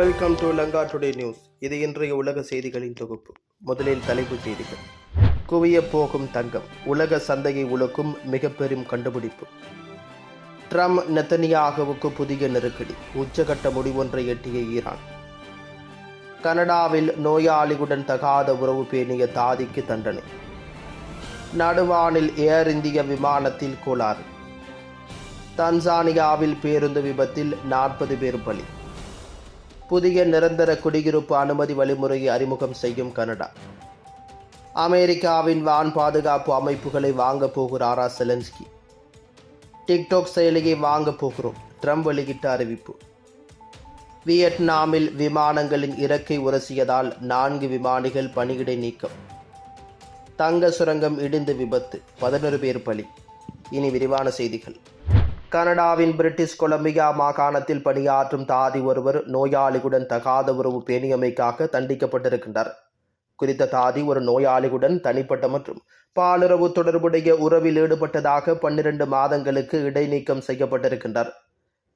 Welcome to Lanka today news இது இன்றைய உலக செய்திகளின் தொகுப்பு. முதலில் தலைப்புச் செய்திகள். குவிய போகும் தங்கம். உலக சந்தையை உலக்கும் மிக பெரும் கண்டுபிடிப்பு. ட்ரம்ப் நெத்தனியாகவுக்கு புதிய நெருக்கடி. உச்சகட்ட முடிவொன்றை எட்டிய ஈரான். கனடாவில் நோயாளியுடன் தகாத உறவு பேணிய தாதிக்கு தண்டனை. நடுவானில் ஏர் இந்திய விமானத்தில் கோளாறு. தன்சானியாவில் பேருந்து விபத்தில் நாற்பது பேர் பலி. புதிய நிரந்தர குடியிருப்பு அனுமதி வழிமுறையை அறிமுகம் செய்யும் கனடா. அமெரிக்காவின் வான் பாதுகாப்பு அமைப்புகளை வாங்கப் போகிறாரா செலன்ஸ்கி. டிக்டாக் செயலியை வாங்கப் போகிறோம் ட்ரம்ப் வெளியிட்ட அறிவிப்பு. வியட்நாமில் விமானங்களின் இறக்கை உரசியதால் நான்கு விமானிகள் பணியிடை நீக்கம். தங்க சுரங்கம் இடிந்து விபத்து பதினொரு பேர் பலி. இனி விரிவான செய்திகள். கனடாவின் பிரிட்டிஷ் கொலம்பியா மாகாணத்தில் பணியாற்றும் தாதி ஒருவர் நோயாளிகளுடன் தகாத உறவு பேணியமைக்காக தண்டிக்கப்பட்டிருக்கின்றார். குறித்த தாதி ஒரு நோயாளியுடன் தனிப்பட்ட மற்றும் பாலுறவு தொடர்புடைய உறவில் ஈடுபட்டதாக பன்னிரண்டு மாதங்களுக்கு இடைநீக்கம் செய்யப்பட்டிருக்கின்றார்.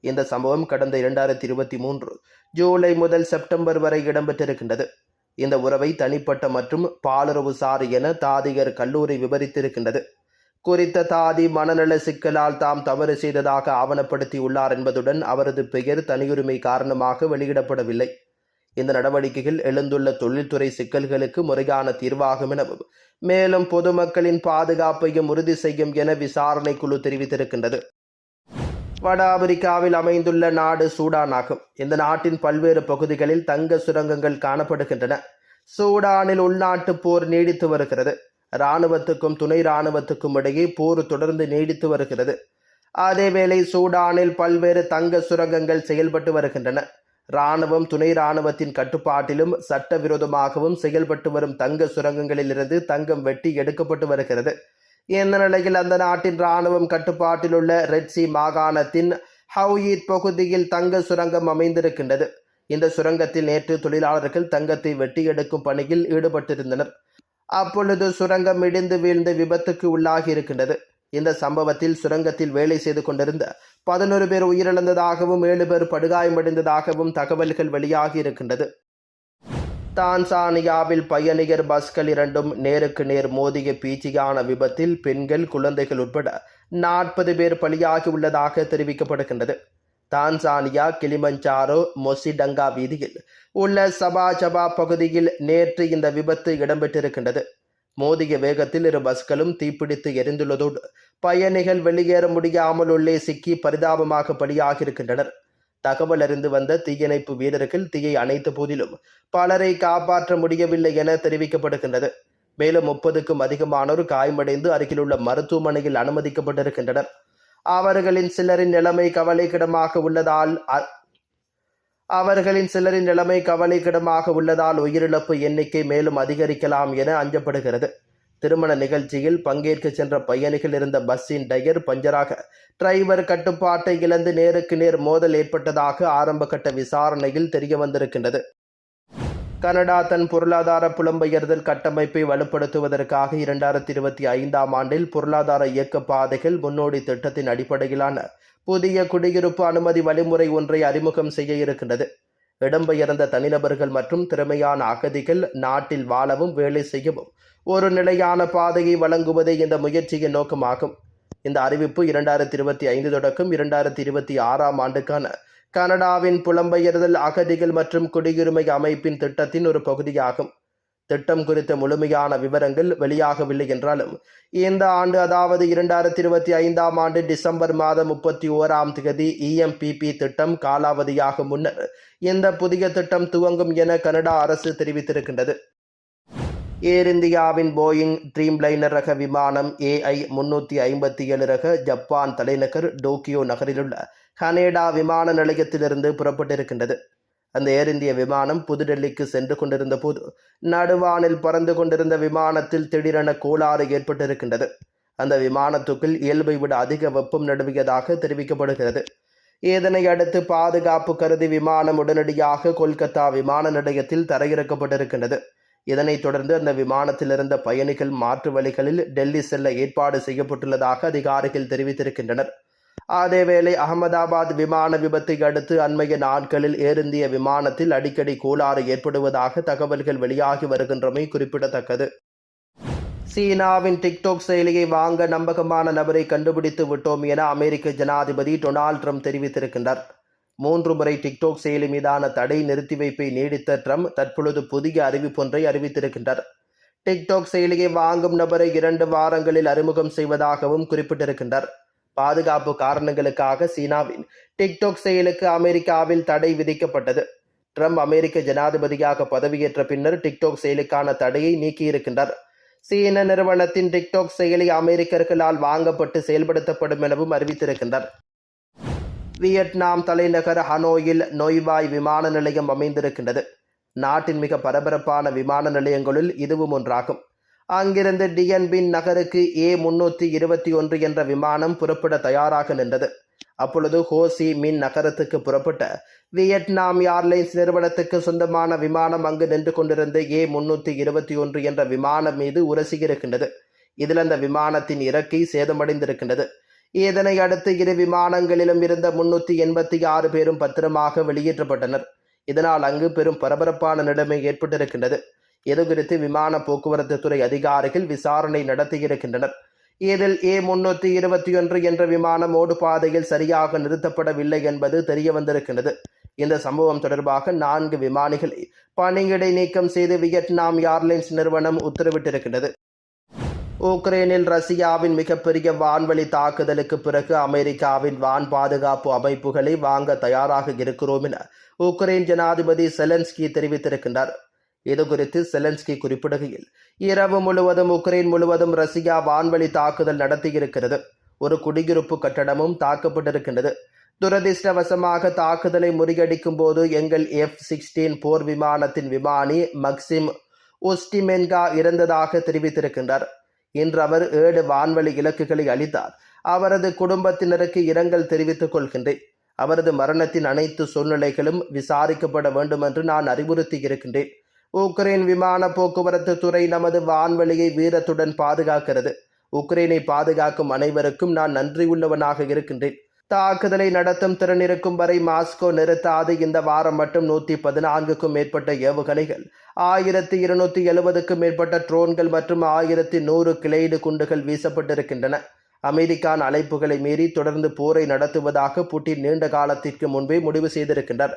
இந்த சம்பவம் கடந்த இரண்டாயிரத்தி இருபத்தி மூன்று ஜூலை முதல் செப்டம்பர் வரை இடம்பெற்றிருக்கின்றது. இந்த உறவை தனிப்பட்ட மற்றும் பாலுறவு சார் என தாதிகர் கல்லூரி விவரித்திருக்கின்றது. குறித்த தாதி மனநல சிக்கலால் தாம் தவறு செய்ததாக ஆவணப்படுத்தியுள்ளார் என்பதுடன் அவரது பெயர் தனியுரிமை காரணமாக வெளியிடப்படவில்லை. இந்த நடவடிக்கைகள் எழுந்துள்ள தொழில்துறை சிக்கல்களுக்கு முறையான தீர்வாகும் எனவும் மேலும் பொதுமக்களின் பாதுகாப்பையும் உறுதி செய்யும் என விசாரணை குழு தெரிவித்திருக்கின்றது. வட ஆப்பிரிக்காவில் அமைந்துள்ள நாடு சூடான் ஆகும் இந்த நாட்டின் பல்வேறு பகுதிகளில் தங்க சுரங்கங்கள் காணப்படுகின்றன. சூடானில் உள்நாட்டு போர் நீடித்து வருகிறது. இராணுவத்துக்கும் துணை இராணுவத்துக்கும் இடையே போர் தொடர்ந்து நீடித்து வருகிறது. அதேவேளை சூடானில் பல்வேறு தங்க சுரங்கங்கள் செயல்பட்டு வருகின்றன. இராணுவம் துணை இராணுவத்தின் கட்டுப்பாட்டிலும் சட்டவிரோதமாகவும் செயல்பட்டு வரும் தங்க சுரங்கங்களிலிருந்து தங்கம் வெட்டி எடுக்கப்பட்டு வருகிறது. இந்த நிலையில் அந்த நாட்டின் இராணுவம் கட்டுப்பாட்டில் உள்ள ரெட்சி மாகாணத்தின் ஹவுயீத் பகுதியில் தங்க சுரங்கம் அமைந்திருக்கின்றது. இந்த சுரங்கத்தில் நேற்று தொழிலாளர்கள் தங்கத்தை வெட்டி எடுக்கும் பணியில் ஈடுபட்டிருந்தனர். அப்பொழுது சுரங்கம் இடிந்து வீழ்ந்து விபத்துக்கு உள்ளாகி இருக்கின்றது இந்த சம்பவத்தில் சுரங்கத்தில் வேலை செய்து கொண்டிருந்த பதினொரு பேர் உயிரிழந்ததாகவும் ஏழு பேர் படுகாயமடைந்ததாகவும் தகவல்கள் வெளியாகி இருக்கின்றது தான்சானியாவில் பயணிகர் பஸ்கள் இரண்டும் நேருக்கு நேர் மோதிய பீச்சியான விபத்தில் பெண்கள் குழந்தைகள் உட்பட நாற்பது பேர் பலியாகி உள்ளதாக தெரிவிக்கப்படுகின்றது. தான்சானியா கிளிமஞ்சாரோ மொசிடங்கா வீதியில் உள்ள சபா ஜபா பகுதியில் நேற்று இந்த விபத்து இடம்பெற்றிருக்கின்றது. மோதிய வேகத்தில் இரு பஸ்களும் தீப்பிடித்து எரிந்துள்ளதோடு பயணிகள் வெளியேற முடியாமல் உள்ளே சிக்கி பரிதாபமாக பலியாகியிருக்கின்றனர். தகவல் அறிந்து வந்த தீயணைப்பு வீரர்கள் தீயை அணைத்த போதிலும் பலரை காப்பாற்ற முடியவில்லை என தெரிவிக்கப்படுகின்றது. மேலும் முப்பதுக்கும் அதிகமானோர் காயமடைந்து அருகிலுள்ள மருத்துவமனையில் அனுமதிக்கப்பட்டிருக்கின்றனர். அவர்களின் சிலரின் நிலைமை கவலைக்கிடமாக உள்ளதால் அ- அவர்களின் சிலரின் நிலைமை கவலைக்கிடமாக உள்ளதால் உயிரிழப்பு எண்ணிக்கை மேலும் அதிகரிக்கலாம் என அஞ்சப்படுகிறது. திருமண நிகழ்ச்சியில் பங்கேற்க சென்ற பயணிகள் இருந்த பஸ்ஸின் டயர் பஞ்சராக டிரைவர் கட்டுப்பாட்டை இழந்து நேருக்கு நேர் மோதல் ஏற்பட்டதாக ஆரம்பகட்ட விசாரணையில் தெரிய வந்திருக்கின்றது கனடா தன் பொருளாதார புலம்பெயர்தல் கட்டமைப்பை வலுப்படுத்துவதற்காக இரண்டாயிரத்தி இருபத்தி ஐந்தாம் ஆண்டில் பொருளாதார இயக்க பாதைகள் முன்னோடி திட்டத்தின் அடிப்படையிலான புதிய குடியிருப்பு அனுமதி வழிமுறை ஒன்றை அறிமுகம் செய்ய இருக்கின்றது. இடம்பெயர்ந்த தனிநபர்கள் மற்றும் திறமையான அகதிகள் நாட்டில் வாழவும் வேலை செய்யவும் ஒரு நிலையான பாதையை வழங்குவதே இந்த முயற்சியின் நோக்கமாகும். இந்த அறிவிப்பு இரண்டாயிரத்தி இருபத்தி ஐந்து தொடக்கம் இரண்டாயிரத்தி இருபத்தி ஆறாம் ஆண்டுக்கான கனடாவின் புலம்பெயர்தல் அகதிகள் மற்றும் குடியுரிமை அமைப்பின் திட்டத்தின் ஒரு பகுதியாகும். திட்டம் குறித்த முழுமையான விவரங்கள் வெளியாகவில்லை என்றாலும் இந்த ஆண்டு அதாவது இரண்டாயிரத்தி இருபத்தி ஐந்தாம் ஆண்டு டிசம்பர் மாதம் முப்பத்தி ஓராம் தேதி இஎம்பிபி திட்டம் காலாவதியாக முன்னர் இந்த புதிய திட்டம் துவங்கும் என கனடா அரசு தெரிவித்திருக்கின்றது. ஏர் இந்தியாவின் போயிங் ட்ரீம்லைனர் ரக விமானம் ஏஐ முன்னூற்றி ஐம்பத்தி ஏழு ரக ஜப்பான் தலைநகர் டோக்கியோ நகரிலுள்ள ஹனேடா விமான நிலையத்திலிருந்து புறப்பட்டிருக்கின்றது. அந்த ஏர் இந்திய விமானம் புதுடெல்லிக்கு சென்று கொண்டிருந்த போது நடுவானில் பறந்து கொண்டிருந்த விமானத்தில் திடீரென கோளாறு ஏற்பட்டிருக்கின்றது. அந்த விமானத்துக்குள் இயல்பை விட அதிக வெப்பம் நடுவியதாக தெரிவிக்கப்படுகிறது. இதனை அடுத்து பாதுகாப்பு கருதி விமானம் உடனடியாக கொல்கத்தா விமான நிலையத்தில் தரையிறக்கப்பட்டிருக்கின்றது. இதனைத் தொடர்ந்து அந்த விமானத்தில் இருந்த பயணிகள் மாற்று வழிகளில் டெல்லி செல்ல ஏற்பாடு செய்யப்பட்டுள்ளதாக அதிகாரிகள் தெரிவித்திருக்கின்றனர். அதேவேளை அகமதாபாத் விமான விபத்தை அடுத்து அண்மைய நாட்களில் ஏர் இந்திய விமானத்தில் அடிக்கடி கோளாறு ஏற்படுவதாக தகவல்கள் வெளியாகி வருகின்றமை குறிப்பிடத்தக்கது. சீனாவின் டிக்டாக் செயலியை வாங்க நம்பகமான நபரை கண்டுபிடித்து விட்டோம் என அமெரிக்க ஜனாதிபதி டொனால்ட் ட்ரம்ப் தெரிவித்திருக்கின்றார். மூன்று முறை டிக்டாக் செயலி மீதான தடை நிறுத்தி வைப்பை நீடித்த ட்ரம்ப் தற்பொழுது புதிய அறிவிப்பொன்றை அறிவித்திருக்கின்றார். டிக்டாக் செயலியை வாங்கும் நபரை இரண்டு வாரங்களில் அறிமுகம் செய்வதாகவும் குறிப்பிட்டிருக்கின்றார். பாதுகாப்பு காரணங்களுக்காக சீனாவின் டிக்டாக் செயலுக்கு அமெரிக்காவில் தடை விதிக்கப்பட்டது. ட்ரம்ப் அமெரிக்க ஜனாதிபதியாக பதவியேற்ற பின்னர் டிக்டாக் செயலுக்கான தடையை நீக்கியிருக்கின்றார். சீன நிறுவனத்தின் டிக்டாக் செயலி அமெரிக்கர்களால் வாங்கப்பட்டு செயல்படுத்தப்படும் எனவும் அறிவித்திருக்கின்றார். வியட்நாம் தலைநகர் ஹனோயில் நொய்வாய் விமான நிலையம் அமைந்திருக்கின்றது. நாட்டின் மிக பரபரப்பான விமான நிலையங்களுள் இதுவும் ஒன்றாகும். அங்கிருந்து டியன்பின் நகருக்கு ஏ முன்னூற்றி இருபத்தி ஒன்று என்ற விமானம் புறப்பட தயாராக நின்றது. அப்பொழுது ஹோசி மின் நகரத்துக்கு புறப்பட்ட வியட்நாம் ஏர்லைன்ஸ் நிறுவனத்துக்கு சொந்தமான விமானம் அங்கு நின்று கொண்டிருந்த ஏ முன்னூற்றி இருபத்தி ஒன்று என்ற விமானம் மீது உரசியிருக்கின்றது இதில் அந்த விமானத்தின் இறக்கை சேதமடைந்திருக்கின்றது. இதனை அடுத்து இரு விமானங்களிலும் இருந்த முன்னூற்றி எண்பத்தி ஆறு பேரும் பத்திரமாக வெளியேற்றப்பட்டனர். இதனால் அங்கு பெரும் பரபரப்பான நிலைமை ஏற்பட்டிருக்கின்றது. இது குறித்து விமான போக்குவரத்து துறை அதிகாரிகள் விசாரணை நடத்தியிருக்கின்றனர். இதில் ஏ முன்னூற்றி இருபத்தி ஒன்று என்ற விமானம் ஓடு பாதையில் சரியாக நிறுத்தப்படவில்லை என்பது தெரிய வந்திருக்கின்றது இந்த சம்பவம் தொடர்பாக நான்கு விமானிகளை பணியிடை நீக்கம் செய்து வியட்நாம் ஏர்லைன்ஸ் நிறுவனம் உத்தரவிட்டிருக்கின்றது. உக்ரைனில் ரஷ்யாவின் மிகப்பெரிய வான்வழி தாக்குதலுக்கு பிறகு அமெரிக்காவின் வான் பாதுகாப்பு அமைப்புகளை வாங்க தயாராக இருக்கிறோம் என உக்ரைன் ஜனாதிபதி செலன்ஸ்கி தெரிவித்திருக்கின்றார். இதுகுறித்து செலன்ஸ்கி குறிப்பிடுகையில் இரவு முழுவதும் உக்ரைன் முழுவதும் ரஷ்யா வான்வழி தாக்குதல் நடத்தியிருக்கிறது. ஒரு குடியிருப்பு கட்டடமும் தாக்கப்பட்டிருக்கின்றது. துரதிர்ஷ்டவசமாக தாக்குதலை முறியடிக்கும் போது எங்கள் எஃப் சிக்ஸ்டீன் போர் விமானத்தின் விமானி மக்சிம் உஸ்டிமென்கா இறந்ததாக தெரிவித்திருக்கின்றார். இன்று அவர் ஏழு வான்வழி இலக்குகளை அளித்தார். அவரது குடும்பத்தினருக்கு இரங்கல் தெரிவித்துக் கொள்கின்றேன். அவரது மரணத்தின் அனைத்து சூழ்நிலைகளும் விசாரிக்கப்பட வேண்டும் என்று நான் அறிவுறுத்தி இருக்கின்றேன். உக்ரைன் விமான போக்குவரத்து துறை நமது வான்வெளியை வீரத்துடன் பாதுகாக்கிறது. உக்ரைனை பாதுகாக்கும் அனைவருக்கும் நான் நன்றியுள்ளவனாக இருக்கின்றேன். தாக்குதலை நடத்தும் திறன் இருக்கும் வரை மாஸ்கோ நிறுத்தாது. இந்த வாரம் மட்டும் நூற்றி பதினான்குக்கும் மேற்பட்ட ஏவுகணைகள் ஆயிரத்தி இருநூத்தி எழுபதுக்கும் மேற்பட்ட ட்ரோன்கள் மற்றும் ஆயிரத்தி நூறு கிளைடு குண்டுகள் வீசப்பட்டிருக்கின்றன. அமெரிக்கான் அழைப்புகளை மீறி தொடர்ந்து போரை நடத்துவதாக புட்டின் நீண்ட காலத்திற்கு முன்பே முடிவு செய்திருக்கின்றார்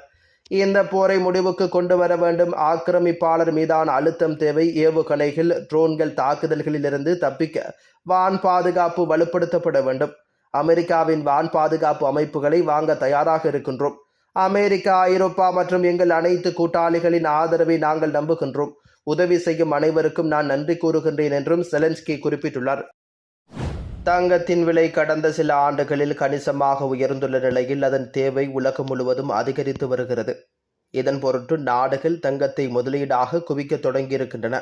இந்த போரை முடிவுக்கு கொண்டு வர வேண்டும். ஆக்கிரமிப்பாளர் மீதான அழுத்தம் தேவை. ஏவுகணைகள் ட்ரோன்கள் தாக்குதல்களிலிருந்து தப்பிக்க வான் பாதுகாப்பு வலுப்படுத்தப்பட வேண்டும். அமெரிக்காவின் வான் பாதுகாப்பு அமைப்புகளை வாங்க தயாராக இருக்கின்றோம். அமெரிக்கா ஐரோப்பா மற்றும் எங்கள் அனைத்து கூட்டாளிகளின் ஆதரவை நாங்கள் நம்புகின்றோம். உதவி செய்யும் அனைவருக்கும் நான் நன்றி கூறுகின்றேன் என்றும் செலன்ஸ்கி குறிப்பிட்டுள்ளார். தங்கத்தின் விலை கடந்த சில ஆண்டுகளில் கணிசமாக உயர்ந்துள்ள நிலையில் அதன் தேவை உலகம் முழுவதும் அதிகரித்து வருகிறது. இதன் பொருட்டு நாடுகள் தங்கத்தை முதலீடாக குவிக்க தொடங்கியிருக்கின்றன.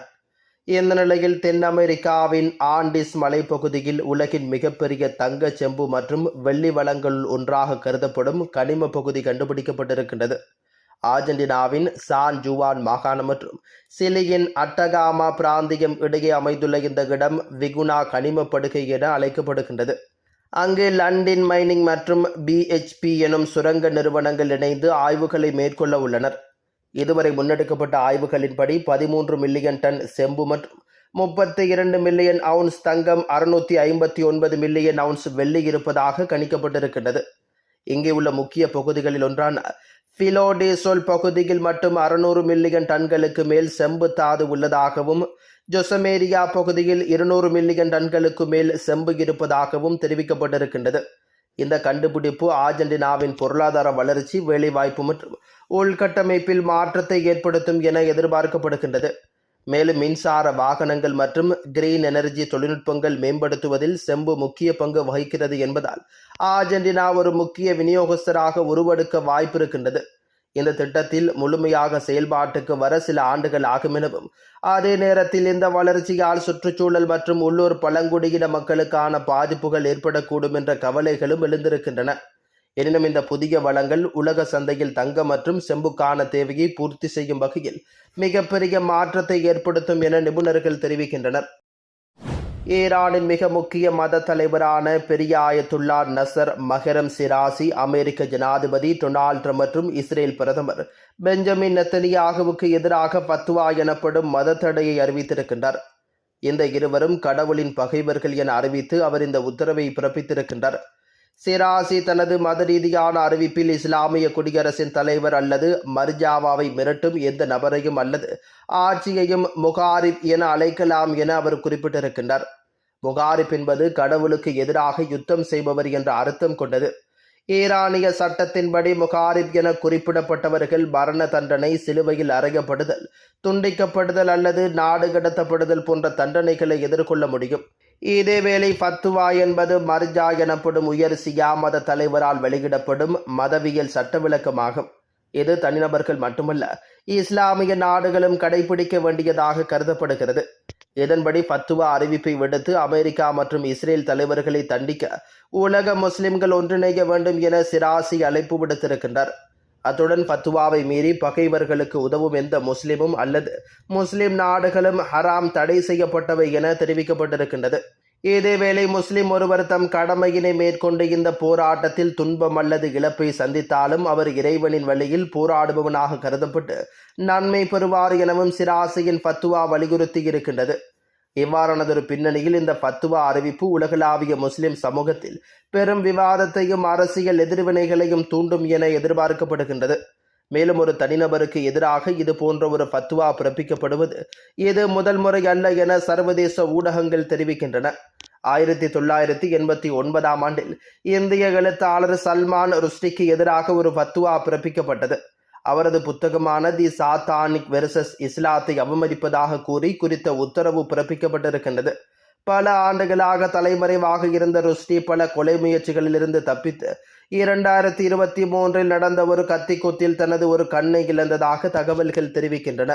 இந்த நிலையில் தென் அமெரிக்காவின் ஆண்டிஸ் மலைப்பகுதியில் உலகின் மிகப்பெரிய தங்க செம்பு மற்றும் வெள்ளி வளங்களுள் ஒன்றாக கருதப்படும் கனிம பகுதி கண்டுபிடிக்கப்பட்டிருக்கின்றது. ஆர்ஜென்டினாவின் சான் ஜுவான் மாகாணம் மற்றும் சிலியின் அட்டகாமா பிராந்தியம் இடையே அமைந்துள்ள இந்த இடம் விகுனா கனிமப்படுகை என அழைக்கப்படுகின்றது. அங்கு லண்டின் மைனிங் மற்றும் பிஹெச்பி எனும் சுரங்க நிறுவனங்கள் இணைந்து ஆய்வுகளை மேற்கொள்ள உள்ளனர். இதுவரை முன்னெடுக்கப்பட்ட ஆய்வுகளின்படி பதிமூன்று மில்லியன் டன் செம்பு மற்றும் முப்பத்தி இரண்டு மில்லியன் அவுன்ஸ் தங்கம் அறுநூத்தி ஐம்பத்தி ஒன்பது மில்லியன் அவுன்ஸ் வெள்ளி இருப்பதாக கணிக்கப்பட்டிருக்கின்றது. இங்கே உள்ள முக்கிய பகுதிகளில் ஒன்றான பிலோடேசோல் பகுதியில் மட்டும் அறுநூறு மில்லியன் டன்களுக்கு மேல் செம்பு தாது உள்ளதாகவும் ஜொசமேரியா பகுதியில் இருநூறு மில்லியன் டன்களுக்கு மேல் செம்பு இருப்பதாகவும் தெரிவிக்கப்பட்டிருக்கின்றது. இந்த கண்டுபிடிப்பு ஆர்ஜென்டினாவின் பொருளாதார வளர்ச்சி வேலைவாய்ப்பு மற்றும் உள்கட்டமைப்பில் மாற்றத்தை ஏற்படுத்தும் என எதிர்பார்க்கப்படுகின்றது. மேலும் மின்சார வாகனங்கள் மற்றும் கிரீன் எனர்ஜி தொழில்நுட்பங்கள் மேம்படுத்துவதில் செம்பு முக்கிய பங்கு வகிக்கிறது என்பதால் ஆர்ஜென்டினா ஒரு முக்கிய விநியோகஸ்தராக உருவெடுக்க வாய்ப்பிருக்கின்றது. இந்த திட்டத்தில் முழுமையாக செயல்பாட்டுக்கு வர சில ஆண்டுகள் ஆகும் எனவும் அதே நேரத்தில் இந்த வளர்ச்சியால் சுற்றுச்சூழல் மற்றும் உள்ளூர் பழங்குடியின மக்களுக்கான பாதிப்புகள் ஏற்படக்கூடும் என்ற கவலைகளும் எழுந்திருக்கின்றன. எனினும் இந்த புதிய வளங்கள் உலக சந்தையில் தங்கம் மற்றும் செம்புக்கான தேவையை பூர்த்தி செய்யும் வகையில் மிகப்பெரிய மாற்றத்தை ஏற்படுத்தும் என நிபுணர்கள் தெரிவிக்கின்றனர். ஈரானின் மிக முக்கிய மத தலைவரான பெரியாயத்துல்லா நசர் மஹரம் சிராசி அமெரிக்க ஜனாதிபதி டொனால்ட் ட்ரம்ப் மற்றும் இஸ்ரேல் பிரதமர் பெஞ்சமின் நெத்தனியாகவுக்கு எதிராக பத்துவா எனப்படும் மத தடையை அறிவித்திருக்கின்றார். இந்த இருவரும் கடவுளின் பகைவர்கள் என அறிவித்து அவர் இந்த உத்தரவை பிறப்பித்திருக்கின்றார். சிராசி தனது மத ரீதியான அறிவிப்பில் இஸ்லாமிய குடியரசின் தலைவர் அல்லது மர்ஜாவாவை மிரட்டும் எந்த நபரையும் அல்லது ஆட்சியையும் முகாரிப் என அழைக்கலாம் என அவர் குறிப்பிட்டிருக்கின்றார். முகாரிப் என்பது கடவுளுக்கு எதிராக யுத்தம் செய்பவர் என்ற அர்த்தம் கொண்டது. ஈரானிய சட்டத்தின்படி முகாரிப் என குறிப்பிடப்பட்டவர்கள் மரண தண்டனை சிலுவையில் அறையப்படுதல் துண்டிக்கப்படுதல் அல்லது நாடு கடத்தப்படுதல் போன்ற தண்டனைகளை எதிர்கொள்ள முடியும். இதேவேளை ஃபத்துவா என்பது மர்ஜா எனப்படும் உயர் சியா மத தலைவரால் வெளியிடப்படும் மதவியல் சட்ட விளக்கமாகும் இது தனிநபர்கள் மட்டுமல்ல இஸ்லாமிய நாடுகளும் கடைபிடிக்க வேண்டியதாக கருதப்படுகிறது. இதன்படி பத்துவா அறிவிப்பை விடுத்து அமெரிக்கா மற்றும் இஸ்ரேல் தலைவர்களை தண்டிக்க உலக முஸ்லிம்கள் ஒன்றிணைய வேண்டும் என சிராசி அழைப்பு விடுத்திருக்கின்றார். அத்துடன் பத்துவாவை மீறி பகைவர்களுக்கு உதவும் எந்த முஸ்லிமும் அல்லது முஸ்லிம் நாடுகளும் ஹராம் தடை செய்யப்பட்டவை என தெரிவிக்கப்பட்டிருக்கின்றது. இதேவேளை முஸ்லிம் ஒருவர் தம் கடமையினை மேற்கொண்டு இந்த போராட்டத்தில் துன்பம் அல்லது இழப்பை சந்தித்தாலும் அவர் இறைவனின் வழியில் போராடுபவனாக கருதப்பட்டு நன்மை பெறுவார் எனவும் சிராசியின் ஃபத்துவா வலியுறுத்தி இருக்கின்றது. இவ்வாறானதொரு பின்னணியில் இந்த ஃபத்துவா அறிவிப்பு உலகளாவிய முஸ்லிம் சமூகத்தில் பெரும் விவாதத்தையும் அரசியல் எதிர்வினைகளையும் தூண்டும் என எதிர்பார்க்கப்படுகின்றது. மேலும் ஒரு தனிநபருக்கு எதிராக இது போன்ற ஒரு ஃபத்துவா பிறப்பிக்கப்படுவது இது முதல் முறை அல்ல என சர்வதேச ஊடகங்கள் தெரிவிக்கின்றன. ஆயிரத்தி தொள்ளாயிரத்தி எண்பத்தி ஒன்பதாம் ஆண்டில் இந்திய எழுத்தாளர் சல்மான் ருஷ்டிக்கு எதிராக ஒரு ஃபத்துவா பிறப்பிக்கப்பட்டது. அவரது புத்தகமான தி சாத்தானிக் வெர்சஸ் இஸ்லாத்தை அவமதிப்பதாக கூறி குறித்த உத்தரவு பிறப்பிக்கப்பட்டிருக்கின்றது. பல ஆண்டுகளாக தலைமறைவாக இருந்த ருஷ்டி பல கொலை முயற்சிகளிலிருந்து தப்பித்து இரண்டாயிரத்தி இருபத்தி மூன்றில் நடந்த ஒரு கத்திக்குத்தில் தனது ஒரு கண்ணை இழந்ததாக தகவல்கள் தெரிவிக்கின்றன.